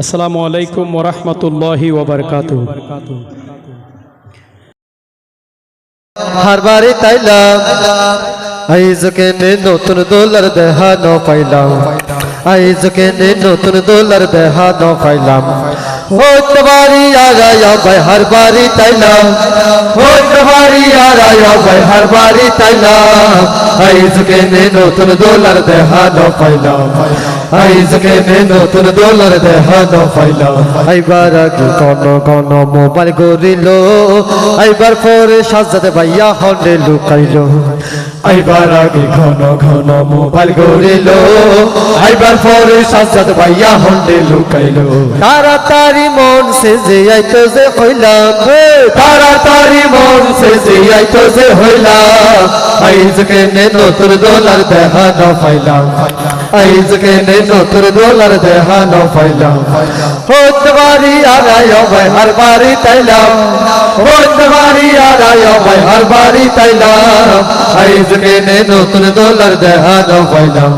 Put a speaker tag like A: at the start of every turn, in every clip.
A: আসসালামু আলাইকুম ওরহমতুল্লাহি ওবরকাত
B: হারবারে তাইলাম আইজকে নে নতুন দোলার দেহানো পাইলাম, আইজকে নে নতুন দোলার দেহানো পাইলাম। বাড়ি আগায় ভাই হার তাইলাম হইতে বাড়ি আগায় ভাই হার বাড়ি তাইলাম আইজকে নে নতুন দোলার দেহানো পাইলাম আইজকে নে নতুন দোলার দেহানো পাইলাম আইবার আগে কোন কোন মোবাইল গরিল আইবার পরে সাজাতে ভাইয়া হন্ডে লুকাইল আইবার আগে ঘন ঘন মোবাইল গরিল আইবার পরে সাজাতে ভাইয়া হন্ডে লুকাইল। তাড়াতাড়ি মন সে যে আইতো যে হইলাম তাড়াতাড়ি মন সে যে আইতো যে হইলাম। আইজকে নে নতুন দোলার দেহানো পাইলাম আইজকে নে নতুন দোলার দেহানো পাইলাম হইতে বাড়ি আগায় ভাই হার বাড়ি তাইলাম। হইতে বাড়ি আগায় ভাই হার বাড়ি তাইলাম। আইজকে নে নতুন দোলার দেহানো ফাইলাম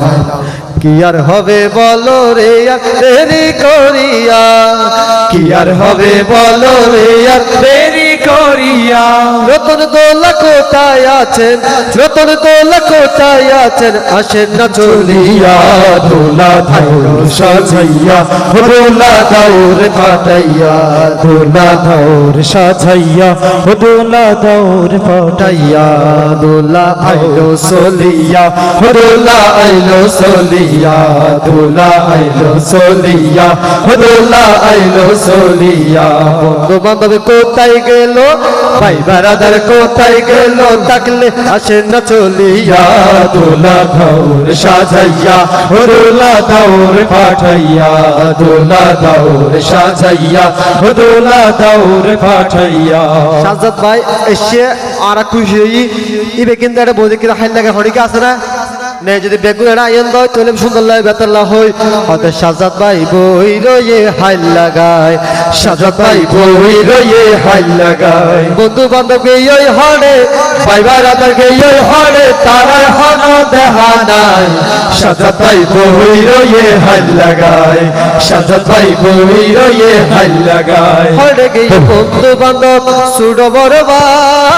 B: ফাইলাম কি আর হবে বলো রে করিয়া। কি আর হবে বলো রে করিয়া। রতন দোলা কোথায় আছেন? রতন দোলা কোথায় আছেন? আসেন না চলিয়া। দোলা ধাউর সাজাইয়া দোলা ধাউর ফাটাইয়া। দোলা ধাউর সাজাইয়া দোলা ধাউর ফাটাইয়া। দোলা আইলো সলিয়া দোলা আইলো সলিয়া দোলা আইলো সলিয়া দোলা আইলো সলিয়া বন্ধু বান্ধব কোথায় গেল? ভাই বারাদার কোথায় গেল? তাকলে আসে না চলিয়া। দোলা ধাউর সাজাইয়া, দোলা ধাউর পাঠাইয়া, দোলা ধাউর সাজাইয়া, দোলা ধাউর পাঠাইয়া। সাজাদ ভাই, এসে আর খুশি ইবে কিন্তু একটা বৌদি কিনা হাইন লাগে, হরিকে আছে না? যদি বেগুন এটা আইন দয়, তাহলে সুন্দর লাগে বেতাল্লা হই। হতে সাজাদ ভাই বই রয়ে হাইল লাগায়। সাজাদ ভাই বই রয়ে হাইল লাগায়। বন্ধু বান্ধব গেই হড়ে ভাইবার আদার গেই হড়ে তারা হন দেহা নাই। সাজাদ ভাই বই রয়ে হাইল লাগায়। সাজাদ ভাই বই রয়ে হাইল লাগায়। হড়ে গেই বন্ধু বান্ধব সুড় বড় ভাই।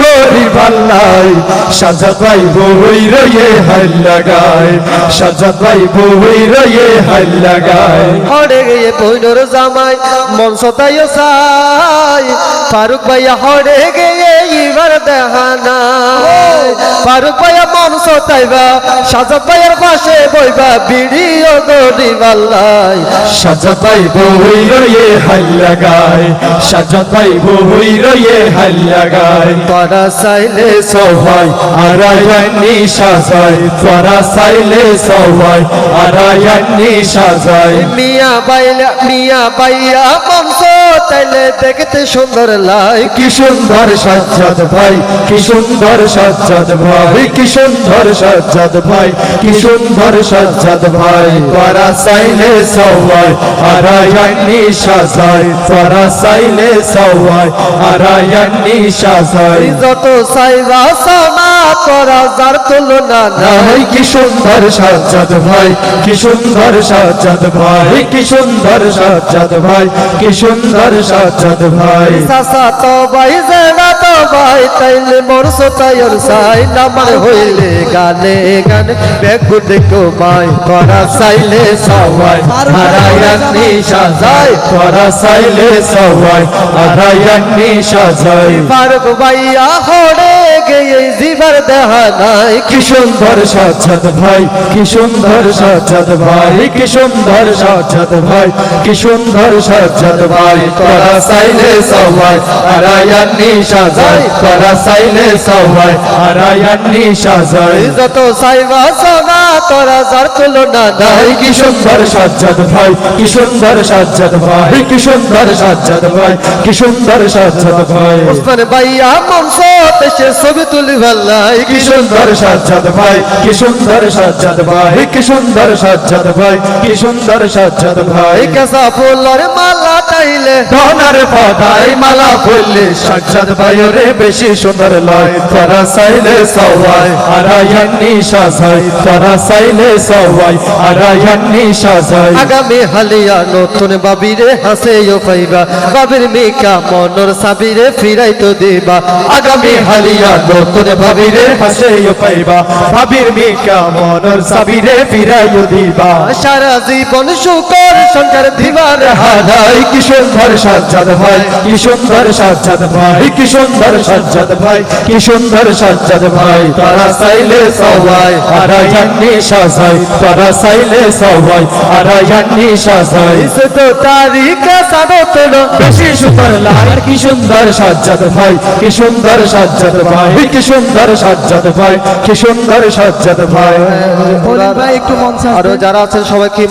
B: গরি আল্লাহ রয়ে হাল লাগায়, সাজা ভাই বই রয়ে হাল লাগায়। হড়ে গিয়ে বইনর জামাই, মন তাইও সাই ফারুক ভাইয়া হড়ে গিয়ে ইবার দেহানা ফারুক ভাইয়া মঞ্চ তাইবা সাজা ভাইয়ের পাশে বইবা ভিড়িয়ে গরি ভাল্লাই সাজা ভাই বই রয়ে হাল লাগায় সাজা ভাই বই রয়ে হাল লাগায় তোরা সাইলে সবাই আরায়ানি সাজায় তোরা সাইলে সবাই আরায়ানি সাজায়। মিয়া বাইলা মিয়া বাইয়া মঞ্চ তাইলে দেখতে সুন্দর লাই কি সুন্দর সাজ্জাদ ভাই কি সুন্দর সাজ্জাদ ভাই কি সুন্দর সাজ্জাদ ভাই, কি সুন্দর সাজ্জাদ ভাই। তোরা সাইলে সবাই আরায়ানি সাজাই। তোরা সাইলে সবাই আরায়ানি সাজাই। যত সাইজা সামা তোরা যার তুলনা নাই। কি সুন্দর সাজ্জাদ ভাই কি সুন্দর সাজ্জাদ ভাই কি সুন্দর সাজ্জাদ ভাই কি সুন্দর সাজ্জাদ ভাই। সাসা তো ভাই তো ভাই তাইলে মোর সোতায়র সাই নামার হইলে গানে তোরা সাইলে সবাই হারায়ানি সাজাই তোরা সাইলে সবাই হারায়ানি সাজাই। ফারুক ভাইয়া হড়ে গিয়ে জিবার দেহা নাই, কি সুন্দর সাজাদ ভাই, কি সুন্দর সাজাদ ভাই, কি সুন্দর সাজাদ ভাই, কি সুন্দর সাজাদ ভাই, তোরা সাইলে সবাই হারায়ানি সাজাই তোরা সাইলে সবাই হারায়ানি সাজাই যত সাইবা সোনা তোরা যার তুলনা নাই। কি সুন্দর সাজ্জাদ ভাই কি সুন্দর সাজ্জাদ ভাই কি সুন্দর সাজ্জাদ ভাই কি সুন্দর সাজ্জাদ ভাই। ওসমান ভাইয়া মনসে দেশে ছবি তুলি ভাল্লাই
C: কি সুন্দর সাজ্জাদ ভাই কি সুন্দর সাজ্জাদ ভাই কি সুন্দর সাজ্জাদ ভাই কি সুন্দর সাজ্জাদ ভাই।
B: কাঁচা ফুলের মালা চাইলে
C: ধনার পদাই মালা ফুললে সাজ্জাদ ভাই রে বেশি সুন্দর লয়। তোরা সাইলে সবাই তোরা সাইলে সবাই আরায়ান্নি সাজাই
B: আগামী হালিয়া নতুন বাবিরে হাসে ও পাইবা। বাবির মিকা মনর সাবিরে ফিরাই তো দিবা।
C: আগামী হালিয়া নতুন ভাবিরে হাসেও পাইবা। ভাবির মিকা মনর সাবিরে ফিরাইও দিবা।
B: সারা জীবন শুকর সংসার দিবার
C: হারাই। কি সুন্দর সাজ্জাদ ভাই কি সুন্দর সাজ্জাদ ভাই কি সুন্দর সাজ্জাদ ভাই কি সুন্দর সাজ্জাদ ভাই। তারা চাইলে সবাই আরায়ান্নি সাজাই তারা সাইলে সবাই আরায়ান্নি সাজাই।
B: সে তো তারিখে সাদত
C: বেশি সুন্দর লাল কি সুন্দর সাজ্জাদ ভাই কি সুন্দর সাজ্জাদ ভাই কি সুন্দর সাজ্জাদ ভাই কি সুন্দর সাজ্জাদ ভাই।
B: আরও যারা আছেন সবাইকে